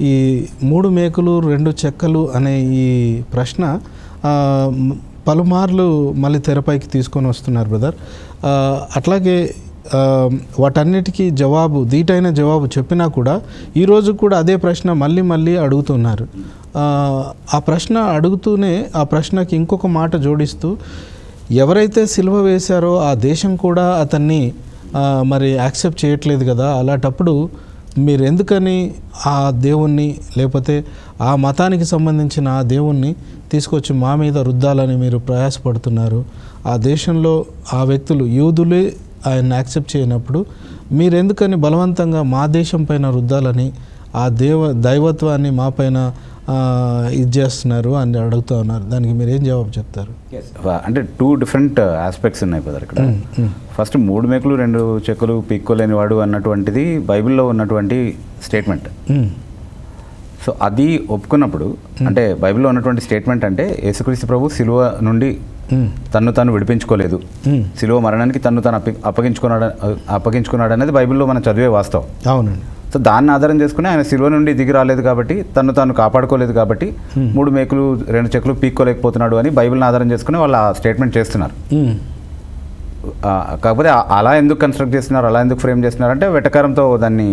ఈ మూడు మేకలు రెండు చెక్కలు అనే ఈ ప్రశ్న పలుమార్లు మళ్ళీ తెరపైకి తీసుకొని వస్తున్నారు బ్రదర్. అట్లాగే వాటన్నిటికీ జవాబు దీటైన జవాబు చెప్పినా కూడా ఈరోజు కూడా అదే ప్రశ్న మళ్ళీ మళ్ళీ అడుగుతున్నారు. ఆ, ప్రశ్న అడుగుతూనే ఆ ప్రశ్నకి ఇంకొక మాట జోడిస్తూ ఎవరైతే సిలువ వేశారో ఆ దేశం కూడా అతన్ని మరి యాక్సెప్ట్ చేయట్లేదు కదా అలాంటప్పుడు మీరు ఎందుకని ఆ దేవుణ్ణి లేకపోతే ఆ మతానికి సంబంధించిన ఆ దేవుణ్ణి తీసుకొచ్చి మా మీద రుద్దాలని మీరు ప్రయాసపడుతున్నారు? ఆ దేశంలో ఆ వ్యక్తులు యూదులే ఆయన్ని యాక్సెప్ట్ చేయనప్పుడు మీరు ఎందుకని బలవంతంగా మా దేశం పైన రుద్దాలని ఆ దేవ దైవత్వాన్ని మా పైన ఇది చేస్తున్నారు అని అడుగుతూ ఉన్నారు. దానికి మీరు ఏం జవాబు చెప్తారు? అంటే టూ డిఫరెంట్ ఆస్పెక్ట్స్ ఉన్నాయి కదా ఇక్కడ. ఫస్ట్ మూడు మేకులు రెండు చెక్కులు పీక్కోలేని వాడు అన్నటువంటిది బైబిల్లో ఉన్నటువంటి స్టేట్మెంట్. సో అది ఒప్పుకున్నప్పుడు అంటే బైబిల్లో ఉన్నటువంటి స్టేట్మెంట్ అంటే యేసుక్రీస్తు ప్రభు సిలువ నుండి. తన్ను తాను విడిపించుకోలేదు. సిలువ మరణానికి తన్ను తాను అప్పగి అప్పగించుకున్నాడు అప్పగించుకున్నాడు అనేది బైబిల్లో మనం చదివే వాస్తవం. అవునండి. సో దాన్ని ఆధారం చేసుకుని ఆయన సిలువ నుండి దిగి రాలేదు కాబట్టి తను తాను కాపాడుకోలేదు కాబట్టి మూడు మేకులు రెండు చెక్కులు పీక్కోలేకపోతున్నాడు అని బైబిల్ని ఆధారం చేసుకుని వాళ్ళు ఆ స్టేట్మెంట్ చేస్తున్నారు. కాకపోతే అలా ఎందుకు కన్స్ట్రక్ట్ చేస్తున్నారు అలా ఎందుకు ఫ్రేమ్ చేస్తున్నారు అంటే వెటకారంతో దాన్ని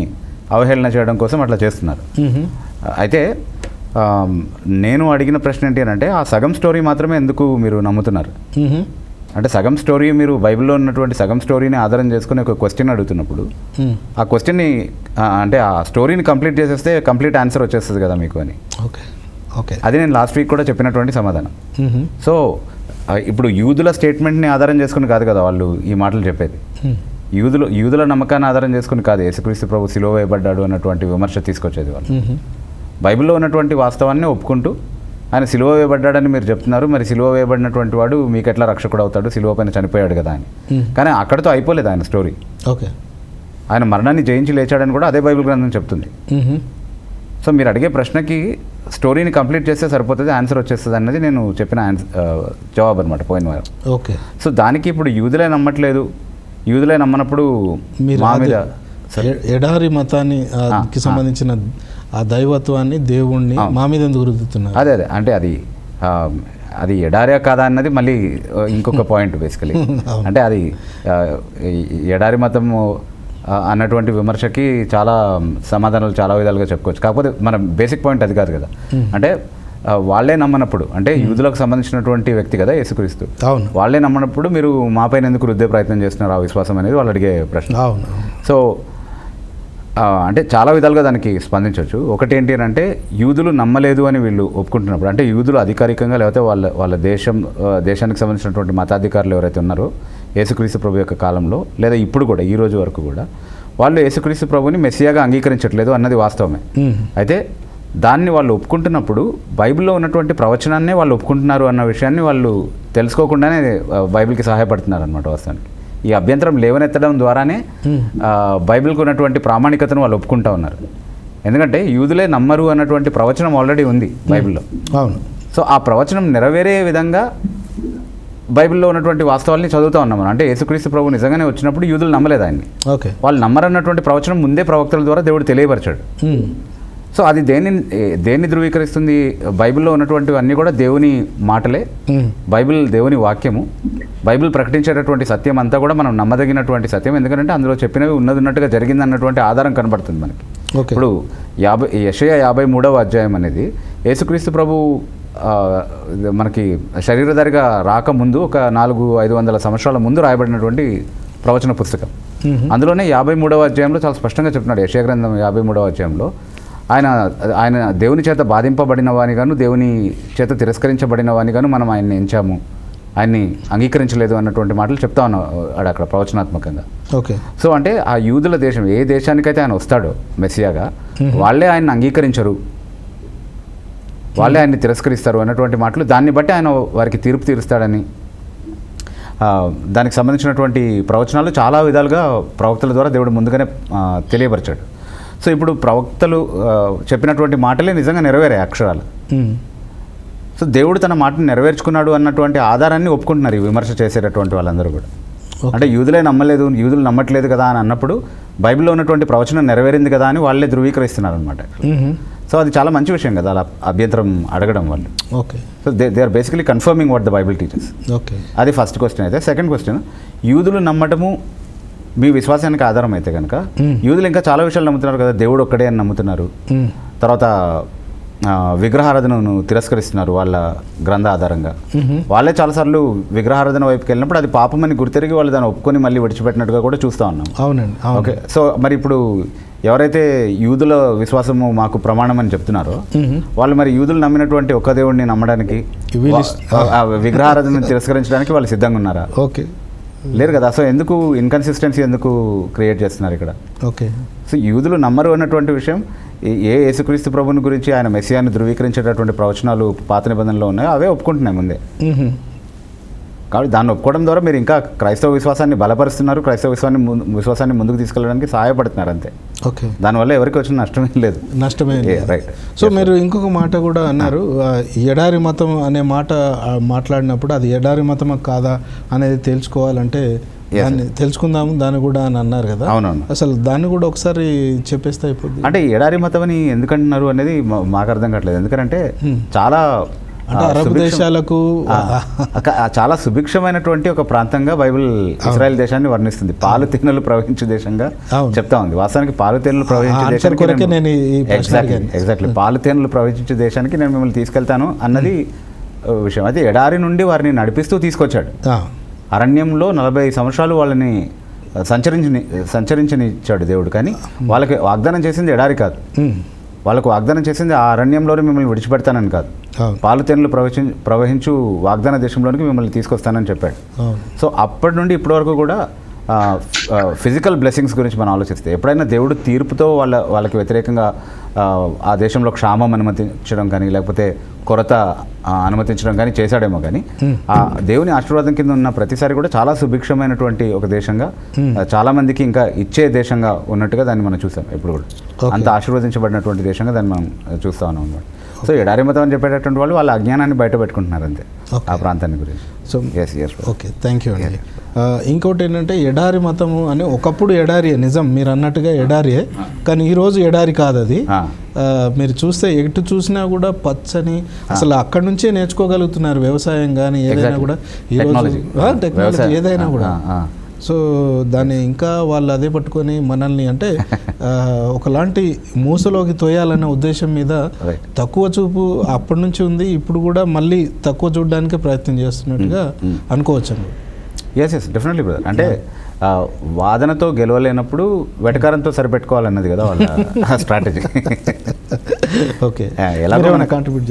అవహేళన చేయడం కోసం అట్లా చేస్తున్నారు. అయితే నేను అడిగిన ప్రశ్న ఏంటి అంటే ఆ సగం స్టోరీ మాత్రమే ఎందుకు మీరు నమ్ముతున్నారు? మ్మ్. అంటే సగం స్టోరీ మీరు బైబిల్లో ఉన్నటువంటి సగం స్టోరీని ఆధారం చేసుకుని ఒక క్వశ్చన్ అడుగుతున్నప్పుడు మ్మ్. ఆ క్వశ్చన్ని అంటే ఆ స్టోరీని కంప్లీట్ చేసేస్తే కంప్లీట్ ఆన్సర్ వచ్చేస్తుంది కదా మీకు అని ఓకే ఓకే అది నేను లాస్ట్ వీక్ కూడా చెప్పినటువంటి సమాధానం మ్మ్. సో ఇప్పుడు యూదుల స్టేట్మెంట్ని ఆధారం చేసుకుని కాదు కదా వాళ్ళు ఈ మాటలు చెప్పేది మ్మ్. యూదులు యూదుల నమ్మకాన్ని ఆధారం చేసుకుని కాదు యేసుక్రీస్తు ప్రభు సిలువ వేయబడ్డాడు అన్నటువంటి విమర్శ తీసుకొచ్చేది వాళ్ళు మ్మ్. బైబిల్లో ఉన్నటువంటి వాస్తవాన్ని ఒప్పుకుంటూ ఆయన సిలువ వేయబడ్డాడని మీరు చెప్తున్నారు. మరి సిలువ వేయబడినటువంటి వాడు మీకు ఎట్లా రక్షకుడు అవుతాడు? సిలువ పైన చనిపోయాడు కదా అని. మ్మ్. కానీ అక్కడితో అయిపోలేదు ఆయన స్టోరీ. ఓకే. ఆయన మరణాన్ని జయించి లేచాడని కూడా అదే బైబిల్ గ్రంథం చెప్తుంది. సో మీరు అడిగే ప్రశ్నకి స్టోరీని కంప్లీట్ చేస్తే సరిపోతుంది ఆన్సర్ వచ్చేస్తుంది అన్నది నేను చెప్పిన ఆన్సర్ జవాబు అనమాట పోయిన వారం. ఓకే. సో దానికి ఇప్పుడు యూదులే నమ్మట్లేదు. యూదులే నమ్మనప్పుడు మీరు మా మీద ఎడారి మతాన్ని ఆ, ఆ, కి సంబంధించిన ఆ దైవత్వాన్ని దేవుణ్ణి. మా మీద ఎందుకు రుద్దుతున్నారు? అదే అదే. అంటే అది అది ఎడారియా కాదా అన్నది మళ్ళీ ఇంకొక పాయింట్ బేసికలీ. అంటే అది ఎడారి మతం అన్నటువంటి విమర్శకి చాలా సమాధానాలు చాలా విధాలుగా చెప్పుకోవచ్చు. కాకపోతే మన బేసిక్ పాయింట్ అది కాదు కదా. అంటే వాళ్ళే నమ్మనప్పుడు అంటే యూదులకు సంబంధించినటువంటి వ్యక్తి కదా యేసుక్రీస్తు. అవును. వాళ్ళే నమ్మనప్పుడు మీరు మా పైన ఎందుకు రుద్దే ప్రయత్నం చేస్తున్నారు ఆ విశ్వాసం అనేది వాళ్ళు అడిగే ప్రశ్న. అవును. సో అంటే చాలా విధాలుగా దానికి స్పందించవచ్చు. ఒకటి ఏంటి అని అంటే యూదులు నమ్మలేదు అని వీళ్ళు ఒప్పుకుంటున్నప్పుడు అంటే యూదులు అధికారికంగా లేకపోతే వాళ్ళ వాళ్ళ దేశం దేశానికి సంబంధించినటువంటి మతాధికారులు ఎవరైతే ఉన్నారో యేసుక్రీస్తు ప్రభు యొక్క కాలంలో లేదా ఇప్పుడు కూడా ఈ రోజు వరకు కూడా వాళ్ళు యేసుక్రీస్తు ప్రభుని మెస్సియాగా అంగీకరించట్లేదు అన్నది వాస్తవమే. అయితే దాన్ని వాళ్ళు ఒప్పుకుంటున్నప్పుడు బైబిల్లో ఉన్నటువంటి ప్రవచనాన్నే వాళ్ళు ఒప్పుకుంటున్నారు అన్న విషయాన్ని వాళ్ళు తెలుసుకోకుండానే బైబిల్కి సహాయపడుతున్నారు అనమాట వాస్తవానికి. ఈ అభ్యంతరం లేవనెత్తడం ద్వారానే బైబిల్కి ఉన్నటువంటి ప్రామాణికతను వాళ్ళు ఒప్పుకుంటా ఉన్నారు. ఎందుకంటే యూదులే నమ్మరు అన్నటువంటి ప్రవచనం ఆల్రెడీ ఉంది బైబిల్లో. అవును. సో ఆ ప్రవచనం నెరవేరే విధంగా బైబిల్లో ఉన్నటువంటి వాస్తవాల్ని చదువుతా ఉన్నాం అంటే యేసుక్రీస్తు ప్రభు నిజంగానే వచ్చినప్పుడు యూదులు నమ్మలేదు ఆయన్ని. ఓకే. వాళ్ళు నమ్మరన్నటువంటి ప్రవచనం ముందే ప్రవక్తల ద్వారా దేవుడు తెలియపరిచాడు. సో అది దేన్ని దేన్ని ధృవీకరిస్తుంది? బైబిల్లో ఉన్నటువంటివి అన్నీ కూడా దేవుని మాటలే. బైబిల్ దేవుని వాక్యము. బైబిల్ ప్రకటించేటటువంటి సత్యం అంతా కూడా మనం నమ్మదగినటువంటి సత్యం. ఎందుకంటే అందులో చెప్పినవి ఉన్నది ఉన్నట్టుగా జరిగింది అన్నటువంటి ఆధారం కనబడుతుంది మనకి. ఓకే. ఇప్పుడు యాభై యషయ యాభై మూడవ అధ్యాయం అనేది యేసుక్రీస్తు ప్రభు మనకి శరీరధారిగా రాకముందు ఒక నాలుగు ఐదు వందల సంవత్సరాల ముందు రాయబడినటువంటి ప్రవచన పుస్తకం. అందులోనే యాభై మూడవ అధ్యాయంలో చాలా స్పష్టంగా చెప్తున్నాడు. యశయ గ్రంథం యాభై మూడవ అధ్యాయంలో ఆయన ఆయన దేవుని చేత బాధింపబడిన వానిగాను దేవుని చేత తిరస్కరించబడిన వానిగాను మనం ఆయన్ని ఎంచాము. ఆయన్ని అంగీకరించలేదు అన్నటువంటి మాటలు చెప్తా ఉన్నాం ఆడ అక్కడ ప్రవచనాత్మకంగా. ఓకే. సో అంటే ఆ యూదుల దేశం ఏ దేశానికైతే ఆయన వస్తాడో మెస్సియాగా వాళ్ళే ఆయన్ని అంగీకరించరు. వాళ్ళే ఆయన్ని తిరస్కరిస్తారు అన్నటువంటి మాటలు దాన్ని బట్టి ఆయన వారికి తీర్పు తీరుస్తాడని దానికి సంబంధించినటువంటి ప్రవచనాలు చాలా విధాలుగా ప్రవక్తల ద్వారా దేవుడు ముందుగానే తెలియపరిచాడు. సో ఇప్పుడు ప్రవక్తలు చెప్పినటువంటి మాటలే నిజంగా నెరవేరాయి అక్షరాలు. సో దేవుడు తన మాటను నెరవేర్చుకున్నాడు అన్నటువంటి ఆధారాన్ని ఒప్పుకుంటున్నారు ఈ విమర్శ చేసేటటువంటి వాళ్ళందరూ కూడా. అంటే యూదులే నమ్మలేదు యూదులు నమ్మట్లేదు కదా అని అన్నప్పుడు బైబిల్లో ఉన్నటువంటి ప్రవచనం నెరవేరింది కదా అని వాళ్ళే ధృవీకరిస్తున్నారు అనమాట. సో అది చాలా మంచి విషయం కదా అలా అభ్యంతరం అడగడం వాళ్ళు okay so they they are basically confirming what the Bible teachers okay అది ఫస్ట్ క్వశ్చన్ అయితే సెకండ్ క్వశ్చన్ యూదులు నమ్మటము మీ విశ్వాసానికి ఆధారం అయితే కనుక. యూదులు ఇంకా చాలా విషయాలు నమ్ముతున్నారు కదా దేవుడు ఒక్కడే అని నమ్ముతున్నారు మ్మ్. తర్వాత విగ్రహారాధనను తిరస్కరిస్తున్నారు వాళ్ళ గ్రంథ ఆధారంగా. వాళ్ళే చాలాసార్లు విగ్రహారాధన వైపుకి వెళ్ళినప్పుడు అది పాపమని గుర్తెరిగి వాళ్ళు దాన్ని ఒప్పుకొని మళ్ళీ విడిచిపెట్టినట్టుగా కూడా చూస్తూ ఉన్నాం. అవునండి అవును. ఓకే సో మరి ఇప్పుడు ఎవరైతే యూదుల విశ్వాసము మాకు ప్రమాణం అని చెప్తున్నారో. వాళ్ళు మరి యూదులు నమ్మినటువంటి ఒక్క దేవుడిని నమ్మడానికి విగ్రహారాధన తిరస్కరించడానికి వాళ్ళు సిద్ధంగా ఉన్నారా? ఓకే. లేరు కదా. సో ఎందుకు ఇన్కన్సిస్టెన్సీ ఎందుకు క్రియేట్ చేస్తున్నారు ఇక్కడ? ఓకే. సో యూదులు నమ్మరు అన్నటువంటి విషయం. ఏ- యేసుక్రీస్తు ప్రభుని గురించి ఆయన మెస్సియాన్ని ధృవీకరించేటటువంటి ప్రవచనాలు పాత నిబంధనలో ఉన్నాయో అవే ఒప్పుకుంటున్నాయి ముందే. కాబట్టి దాన్ని ఒప్పుకోవడం ద్వారా మీరు ఇంకా క్రైస్తవ విశ్వాసాన్ని బలపరుస్తున్నారు. క్రైస్తవ విశ్వాసాన్ని ముందు- విశ్వాసాన్ని ముందుకు తీసుకెళ్ళడానికి సహాయపడుతున్నారు అంతే. ఓకే దానివల్ల ఎవరికి వచ్చిన నష్టమే లేదు. నష్టమే right. సో మీరు ఇంకొక మాట కూడా అన్నారు. ఆ, ఎడారి మతం అనే మాట మాట్లాడినప్పుడు అది ఎడారి మతమా కాదా అనేది తెలుసుకోవాలంటే దాన్ని తెలుసుకుందాము దాన్ని కూడా అని అన్నారు కదా. అవునవును. అసలు దాన్ని కూడా ఒకసారి చెప్పేస్తే అయిపోద్ది. అంటే ఎడారి మతం అని ఎందుకంటున్నారు అనేది మాకు అర్థం కావట్లేదు. ఎందుకంటే Hmm. చాలా అంటే అరబ్ దేశాలకు చాలా సుభిక్షమైనటువంటి ఒక ప్రాంతంగా బైబిల్ ఇజ్రాయెల్ దేశాన్ని వర్ణిస్తుంది. పాలు తేనెలు ప్రవహించే దేశంగా. చెప్తా ఉంది. వాస్తవానికి పాలు తేనెలు ప్రవహించే దేశానికి నేను ఎగ్జాక్ట్లీ. ఎగ్జాక్ట్లీ పాలు తేనెలు ప్రవహించే దేశానికి నేను మిమ్మల్ని తీసుకెళ్తాను అన్నది ఆ, విషయం. అది ఎడారి నుండి వారిని నడిపిస్తూ తీసుకొచ్చాడు. అరణ్యంలో నలభై సంవత్సరాలు వాళ్ళని సంచరించని సంచరించనిచ్చాడు దేవుడు. కానీ వాళ్ళకి వాగ్దానం చేసింది ఎడారి కాదు. వాళ్ళకు వాగ్దానం చేసింది ఆ అరణ్యంలోనే మిమ్మల్ని విడిచిపెడతానని కాదు. అవును. పాలు తేనెలు ప్రవహించు ప్రవహించు వాగ్దాన దేశంలోనికి మిమ్మల్ని తీసుకొస్తానని చెప్పాడు. సో అప్పటి నుండి ఇప్పటి వరకు కూడా ఫిజికల్ బ్లెస్సింగ్స్ గురించి మనం ఆలోచిస్తే ఎప్పుడైనా దేవుడు తీర్పుతో వాళ్ళ వాళ్ళకి వ్యతిరేకంగా ఆ, దేశంలో క్షామం అనుమతించడం కానీ లేకపోతే కొరత అనుమతించడం కానీ చేశాడేమో కానీ Hmm. ఆ దేవుని ఆశీర్వాదం కింద ఉన్న ప్రతిసారి కూడా చాలా సుభిక్షమైనటువంటి ఒక దేశంగా Hmm. చాలా మందికి ఇంకా ఇచ్చే దేశంగా ఉన్నట్టుగా దాన్ని మనం చూసాం ఎప్పుడు కూడా. అంత ఆశీర్వదించబడినటువంటి దేశంగా దాన్ని మనం చూస్తా ఉన్నాం అనమాట సో ఎడారి మతం అని చెప్పేటటువంటి వాళ్ళు వాళ్ళ అజ్ఞానాన్ని బయట పెట్టుకుంటున్నారు అంతే. ఆ ప్రాంతాన్ని గురించి. So yes yes okay thank you అండి. ఇంకోటి ఏంటంటే ఎడారి మతము అని ఒకప్పుడు ఎడారియే నిజం మీరు అన్నట్టుగా ఎడారియే కానీ ఈరోజు ఎడారి కాదు అది మీరు చూస్తే ఎటు చూసినా కూడా పచ్చని అసలు అక్కడి నుంచే నేర్చుకోగలుగుతున్నారు వ్యవసాయం కానీ ఏదైనా. కూడా. ఈరోజు. టెక్నాలజీ. ఏదైనా కూడా. సో దాన్ని ఇంకా వాళ్ళు అదే పట్టుకొని మనల్ని అంటే ఒకలాంటి మూసలోకి తోయాలనే ఉద్దేశం మీద. తక్కువ చూపు అప్పటి నుంచి ఉంది ఇప్పుడు కూడా మళ్ళీ తక్కువ చూడడానికి ప్రయత్నం చేస్తున్నట్టుగా Mm, అనుకోవచ్చు ఎస్ ఎస్ డెఫినెట్లీ బ్రదర్ అంటే వాదనతో గెలవలేనప్పుడు వెటకారంతో సరిపెట్టుకోవాలన్నది కదా వాళ్ళ స్ట్రాటజీ ఓకే మనకు- కాంట్రిబ్యూట్